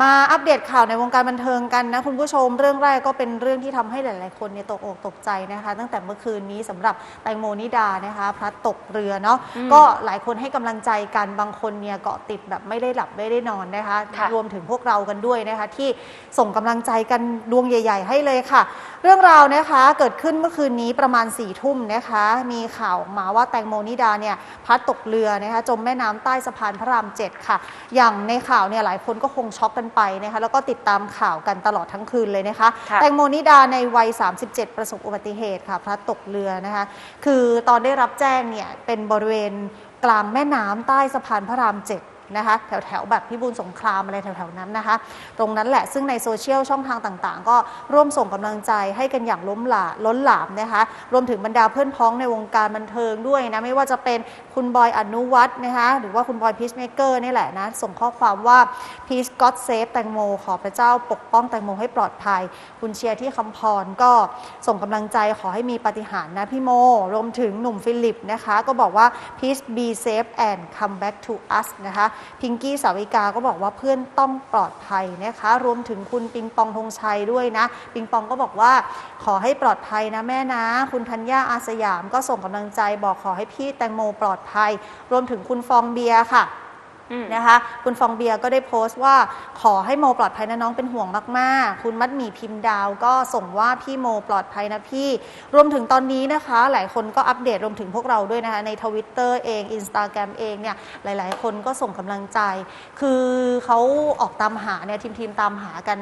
มาอัปเดตข่าวในวงการบันเทิงกันนะคุณผู้ชมเรื่องแรกก็เป็นเรื่องที่ทำให้หลาย ๆ คนเนี่ยตกอกตกใจนะคะ ตั้งแต่เมื่อคืนนี้สำหรับแตงโมนิดานะคะพลัดตกเรือเนาะอืมก็หลายคนให้กำลังใจกันบางคนเนี่ยเกาะติดแบบไม่ได้หลับไม่ได้นอนนะคะค่ะรวมถึงพวกเรากันด้วยนะคะ ที่ส่งกำลังใจกันดวงใหญ่ ๆ ให้เลยค่ะ เรื่องราวนะคะเกิดขึ้นเมื่อคืนนี้ประมาณ4ี่ทุ่มนะคะ มีข่าวออกมาว่าแตงโมนิดาเนี่ยพลัดตกเรือนะคะจมแม่น้ำใต้สะพานพระรามเจ็ดค่ะ อย่างในข่าวเนี่ยหลายคนก็คงช็อกกันไปนะคะแล้วก็ติดตามข่าวกันตลอดทั้งคืนเลยนะคะ ค่ะ แตงโมนิดาในวัย 37 ประสบอุบัติเหตุค่ะพลัดตกเรือนะคะ คือตอนได้รับแจ้งเนี่ยเป็นบริเวณกลางแม่น้ำใต้สะพานพระรามเจ็ด นะคะแถวแถวๆแบบพิบูลสงครามอะไรแถวๆนั้นนะคะ ตรงนั้นแหละซึ่งในโซเชียลช่องทางต่างๆ ก็ร่วมส่งกำลังใจให้กันอย่างล้มหลาล้นหลามนะคะรวมถึงบรรดาเพื่อนพ้องในวงการบันเทิงด้วยนะไม่ว่าจะเป็นคุณบอยอนุวัฒน์นะคะหรือว่าคุณบอยพีชเมเกอร์นี่แหละนะส่งข้อความว่า peace God save แตงโม ขอพระเจ้าปกป้องแตงโมให้ปลอดภัย คุณเชียร์ที่คำพรก็ส่งกำลังใจขอให้มีปาฏิหาริย์นะพี่โม รวมถึงหนุ่มฟิลิปนะคะ ก็บอกว่า peace be safe and come back to us นะคะพิงกี้สาวิกาก็บอกว่าเพื่อนต้องปลอดภัยนะคะ รวมถึงคุณปิงปองธงชัยด้วยนะ ปิงปองก็บอกว่าขอให้ปลอดภัยนะแม่นะ คุณธัญญาอาสยามก็ส่งกำลังใจบอกขอให้พี่แตงโมปลอดภัย รวมถึงคุณฟองเบียร์ค่ะ นะคะ คุณฟองเบียร์ก็ได้โพสต์ว่าขอให้โมปลอดภัยนะน้องเป็นห่วงมากๆ คุณมัดหมี่พิมพ์ดาวก็ส่งว่าพี่โมปลอดภัยนะพี่ รวมถึงตอนนี้นะคะ หลายคนก็อัปเดตรวมถึงพวกเราด้วยนะคะ ในทวิตเตอร์เอง Instagram เองเนี่ยหลาย ๆ คนก็ส่งกำลังใจ คือเขาออกตามหาเนี่ยทีมทีมๆตามหากัน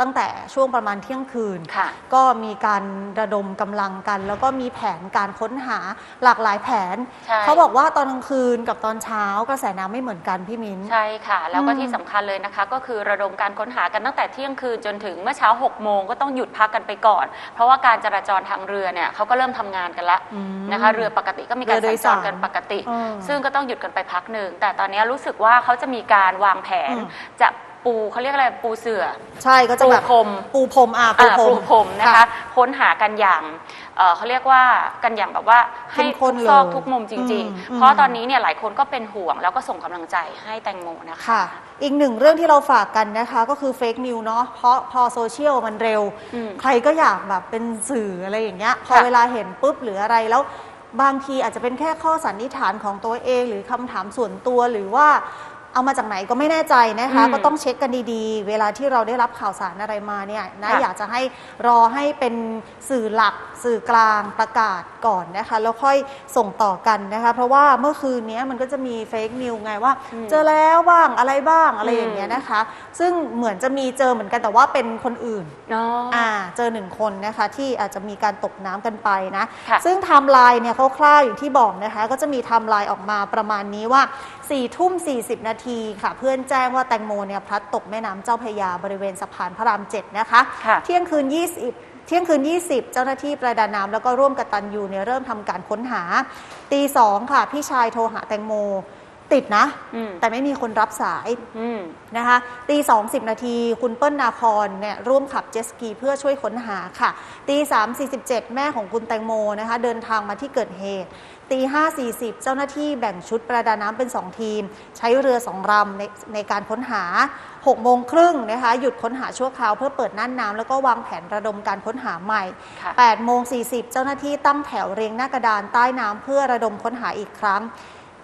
ตั้งแต่ช่วงประมาณเที่ยงคืนค่ะก็มีการระดมกำลังกัน แล้วก็มีแผนการค้นหาหลากหลายแผนใช่เขาบอกว่าตอนกลางคืนกับตอนเช้ากระแสน้ำไม่เหมือนกันพี่มิ้น ใช่ค่ะ แล้วก็อืมที่สำคัญเลยนะคะ ก็คือระดมการค้นหากันตั้งแต่เที่ยงคืนจนถึงเมื่อเช้า6โมงก็ต้องหยุดพักกันไปก่อน เพราะว่าการจราจรทางเรือเนี่ยเขาก็เริ่มทำงานกันละอืมนะคะ เรือปกติก็มีการเรือโดสัญยจสารรกันปกติอืมซึ่งก็ต้องหยุดกันไปพักหนึ่งแต่ตอนนี้รู้สึกว่าเขาจะมีการวางแผนอืมจะปูเขาเรียกอะไรปูเสือ ใช่ก็จะแบบปูพรมปูพรมอะปูอ่าพรปูมพรมนะคะ ค้นหากันอย่าง เอ่อเขาเรียกว่ากันอย่างแบบว่าให้เข้มข้ทุนกซอกเลยทุกมุมจริง อืม ๆ เพราะตอนนี้เนี่ยหลายคนก็เป็นห่วงแล้วก็ส่งกำลังใจให้แตงโมนะคะ ค่ะ อีกหนึ่งเรื่องที่เราฝากกันนะคะ ก็คือเฟกนิวเนาะเพราะพอโซเชียลมันเร็ว อืมใครก็อยากแบบเป็นสื่ออะไรอย่างเงี้ยพอค่ะเวลาเห็นปุ๊บหรืออะไรแล้วบางทีอาจจะเป็นแค่ข้อสันนิษฐานของตัวเอง หรือคำถามส่วนตัวหรือว่า เอามาจากไหนก็ไม่แน่ใจนะคะ อืมก็ต้องเช็คกันดีๆ เวลาที่เราได้รับข่าวสารอะไรมาเนี่ยนะค่ะอยากจะให้รอให้เป็นสื่อหลัก สื่อกลางประกาศก่อนนะคะ แล้วค่อยส่งต่อกันนะคะ เพราะว่าเมื่อคืนนี้มันก็จะมีเฟกนิวไงว่า อืมเจอแล้วบ้างอะไรบ้างอะไรอืมอย่างเงี้ยนะคะ ซึ่งเหมือนจะมีเจอเหมือนกันแต่ว่าเป็นคนอื่นอ๋อออ่าเจอหนึ่งคนนะคะที่อาจจะมีการตกน้ำกันไปนะ ค่ะ ซึ่งไทม์ไลน์เนี่ยคร่าวๆอย่างที่บอกนะคะ ก็จะมีไทม์ไลน์ออกมาประมาณนี้ว่า4ี่ทุ่ม40 นาทีค่ะ เพื่อนแจ้งว่าแตงโมเนี่ยพลัดตกแม่น้ำเจ้าพระยาบริเวณสะพานพระรามเจ็ดนะคะ ค่ะ เที่ยงคืน 20 เที่ยงคืน 20 เจ้าหน้าที่ประดาน้ำแล้วก็ร่วมกับตันยูเนี่ยเริ่มทำการค้นหา ตีสองค่ะ พี่ชายโทรหาแตงโม ติดนะ อืมแต่ไม่มีคนรับสายอืมนะคะตีสองสิบนาทีคุณเปิ้ลนาคอนเนี่ยร่วมขับเจตสกีเพื่อช่วยค้นหาค่ะตีสามสี่สิบเจ็ดแม่ของคุณแตงโมนะคะเดินทางมาที่เกิดเหตุตีห้าสี่สิบเจ้าหน้าที่แบ่งชุดประดาน้ำเป็น2ทีม ใช้เรือสองลำในในการค้นหา6โมงครึ่งนะคะหยุดค้นหาชั่วคราวเพื่อเปิดน่านน้ำแล้วก็วางแผนระดมการค้นหาใหม่ ค่ะ 8โมง40 เจ้าหน้าที่ตั้งแถวเรียงหน้ากระดานใต้น้ำเพื่อระดมค้นหาอีกครั้ง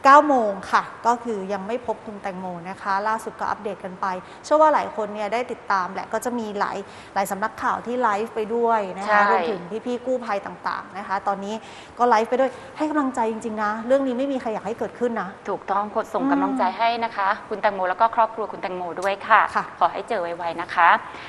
9 โมงค่ะ ก็คือยังไม่พบคุณแตงโมนะคะ ล่าสุดก็อัปเดตกันไป เชื่อว่าหลายคนเนี่ยได้ติดตามแหละก็จะมีหลายหลายสำนักข่าวที่ไลฟ์ไปด้วยนะใช่คะรวมถึงพี่ๆกู้ภัยต่างๆนะคะ ตอนนี้ก็ไลฟ์ไปด้วยให้กำลังใจจริงๆนะ เรื่องนี้ไม่มีใครอยากให้เกิดขึ้นนะ ถูกต้องกดส่งอืมกำลังใจให้นะคะ คุณแตงโมแล้วก็ครอบครัวคุณแตงโมด้วยค่ะค่ะขอให้เจอไวๆนะคะ